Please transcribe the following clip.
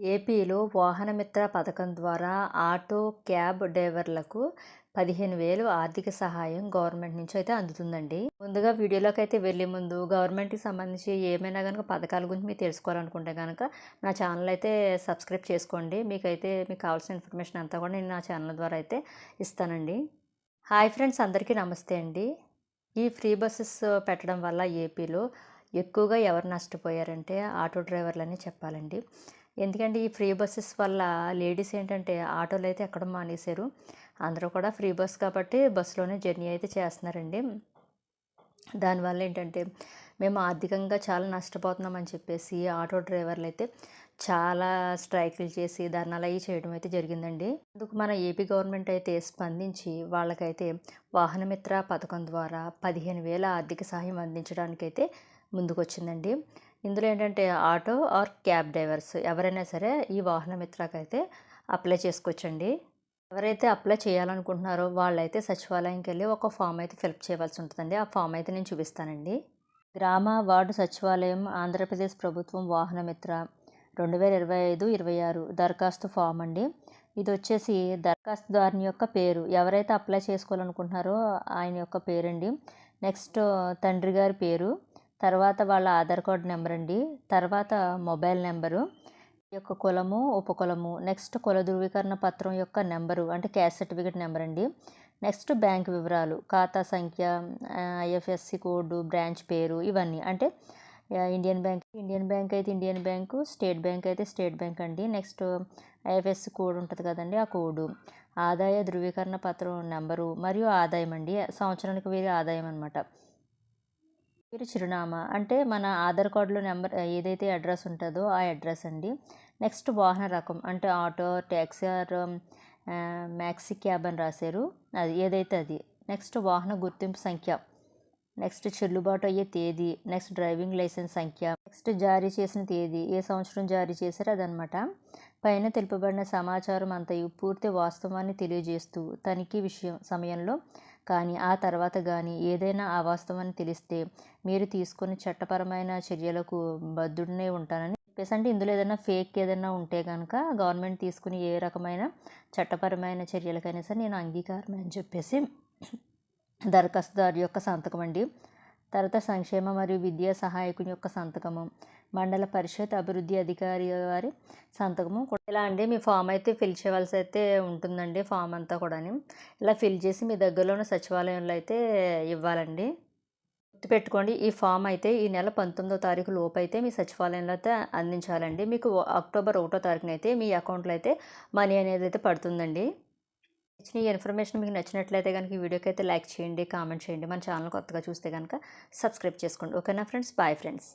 ఏపీలో వాహనమిత్ర పథకం ద్వారా ఆటో క్యాబ్ డ్రైవర్లకు పదిహేను వేలు ఆర్థిక సహాయం గవర్నమెంట్ నుంచి అయితే అందుతుందండి. ముందుగా వీడియోలోకి అయితే వెళ్ళే ముందు గవర్నమెంట్కి సంబంధించి ఏమైనా కనుక పథకాల గురించి మీరు తెలుసుకోవాలనుకుంటే కనుక నా ఛానల్ అయితే సబ్స్క్రైబ్ చేసుకోండి. మీకైతే మీకు కావాల్సిన ఇన్ఫర్మేషన్ అంతా కూడా నేను నా ఛానల్ ద్వారా అయితే ఇస్తానండి. హాయ్ ఫ్రెండ్స్ అందరికీ నమస్తే అండి. ఈ ఫ్రీ బస్సెస్ పెట్టడం వల్ల ఏపీలో ఎక్కువగా ఎవరు నష్టపోయారంటే ఆటో డ్రైవర్లని చెప్పాలండి. ఎందుకంటే ఈ ఫ్రీ బస్సెస్ వల్ల లేడీస్ ఏంటంటే ఆటోలు అయితే ఎక్కడం మానేశారు. అందరూ కూడా ఫ్రీ బస్ కాబట్టి బస్సులోనే జర్నీ అయితే చేస్తున్నారండి. దానివల్ల ఏంటంటే మేము ఆర్థికంగా చాలా నష్టపోతున్నామని చెప్పేసి ఆటో డ్రైవర్లు అయితే చాలా స్ట్రైకులు చేసి ధర్నాలు అవి చేయడం అయితే జరిగిందండి. అందుకు మన ఏపీ గవర్నమెంట్ అయితే స్పందించి వాళ్ళకైతే వాహనమిత్ర పథకం ద్వారా పదిహేను వేల ఆర్థిక సహాయం అందించడానికైతే ముందుకొచ్చిందండి. ఇందులో ఏంటంటే ఆటో ఆర్ క్యాబ్ డ్రైవర్స్ ఎవరైనా సరే ఈ వాహన మిత్రకైతే అప్లై చేసుకోవచ్చండి. ఎవరైతే అప్లై చేయాలనుకుంటున్నారో వాళ్ళైతే సచివాలయంకి వెళ్ళి ఒక ఫామ్ అయితే ఫిలప్ చేయవలసి ఉంటుందండి. ఆ ఫామ్ అయితే నేను చూపిస్తానండి. గ్రామ వార్డు సచివాలయం ఆంధ్రప్రదేశ్ ప్రభుత్వం వాహన మిత్ర రెండు వేల ఇరవై ఐదు ఇరవై ఆరు దరఖాస్తు ఫామ్ అండి. ఇది వచ్చేసి దరఖాస్తుదారుని యొక్క పేరు. ఎవరైతే అప్లై చేసుకోవాలనుకుంటున్నారో ఆయన యొక్క పేరండి. నెక్స్ట్ తండ్రి గారి పేరు. తర్వాత వాళ్ళ ఆధార్ కార్డ్ నెంబర్ అండి తర్వాత మొబైల్ నెంబరు యొక్క కులము ఉపకులము నెక్స్ట్ కుల ధృవీకరణ పత్రం యొక్క నెంబరు అంటే క్యాస్ట్ సర్టిఫికేట్ నెంబర్ అండి నెక్స్ట్ బ్యాంక్ వివరాలు ఖాతా సంఖ్య ఐఎఫ్ఎస్సి కోడ్ బ్రాంచ్ పేరు ఇవన్నీ. అంటే ఇండియన్ బ్యాంక్ ఇండియన్ బ్యాంక్ అయితే ఇండియన్ బ్యాంకు స్టేట్ బ్యాంక్ అయితే స్టేట్ బ్యాంక్ అండి. నెక్స్ట్ ఐఎఫ్ఎస్సి కోడ్ ఉంటుంది కదండి ఆ కోడు. ఆదాయ ధృవీకరణ పత్రం నెంబరు మరియు ఆదాయం అండి సంవత్సరానికి వేరే ఆదాయం అనమాట పేరు చిరునామా. అంటే మన ఆధార్ కార్డులో నెంబర్ ఏదైతే అడ్రస్ ఉంటుందో ఆ అడ్రస్ అండి. నెక్స్ట్ వాహన రకం అంటే auto taxi or maxi cab అని రాశారు. అది ఏదైతే అది. నెక్స్ట్ వాహన గుర్తింపు సంఖ్య. నెక్స్ట్ చెల్లుబాటు అయ్యే తేదీ నెక్స్ట్ డ్రైవింగ్ లైసెన్స్ సంఖ్య నెక్స్ట్ జారీ చేసిన తేదీ ఏ సంవత్సరం జారీ చేశారో అదనమాట పైన తెలుపబడిన సమాచారం అంతయు పూర్తి వాస్తవాన్ని తెలియజేస్తూ తనిఖీ విషయం సమయంలో కానీ ఆ తర్వాత కానీ ఏదైనా అవాస్తవాన్ని తెలిస్తే మీరు తీసుకునే చట్టపరమైన చర్యలకు బద్దుడినే ఉంటానని చెప్పేసి అంటే ఇందులో ఏదైనా ఫేక్ ఏదైనా ఉంటే కనుక గవర్నమెంట్ తీసుకుని ఏ రకమైన చట్టపరమైన చర్యలకైనా సరే నేను అంగీకారం అని చెప్పేసి దరఖాస్తుదారు యొక్క సంతకం అండి. తర్వాత సంక్షేమ మరియు విద్యా సహాయకుని యొక్క సంతకము మండల పరిషత్ అభివృద్ధి అధికారి వారి సంతకము ఇలా అండి. మీ ఫామ్ అయితే ఫిల్ చేయవలసి అయితే ఉంటుందండి ఫామ్ అంతా కూడా ఇలా ఫిల్ చేసి మీ దగ్గరలో ఉన్న సచివాలయంలో అయితే ఇవ్వాలండి. గుర్తుపెట్టుకోండి ఈ ఫామ్ అయితే ఈ నెల పంతొమ్మిదో తారీఖు లోపు అయితే మీ సచివాలయంలో అయితే అందించాలండి. మీకు అక్టోబర్ ఒకటో తారీఖున అయితే మీ అకౌంట్లో అయితే మనీ అనేది అయితే పడుతుందండి. ఇచ్చిన ఈ ఇన్ఫర్మేషన్ మీకు నచ్చినట్లయితే కనుక ఈ వీడియోకి అయితే లైక్ చేయండి కామెంట్ చేయండి. మన ఛానల్ కొత్తగా చూస్తే కనుక సబ్స్క్రైబ్ చేసుకోండి. ఓకేనా ఫ్రెండ్స్? Bye friends.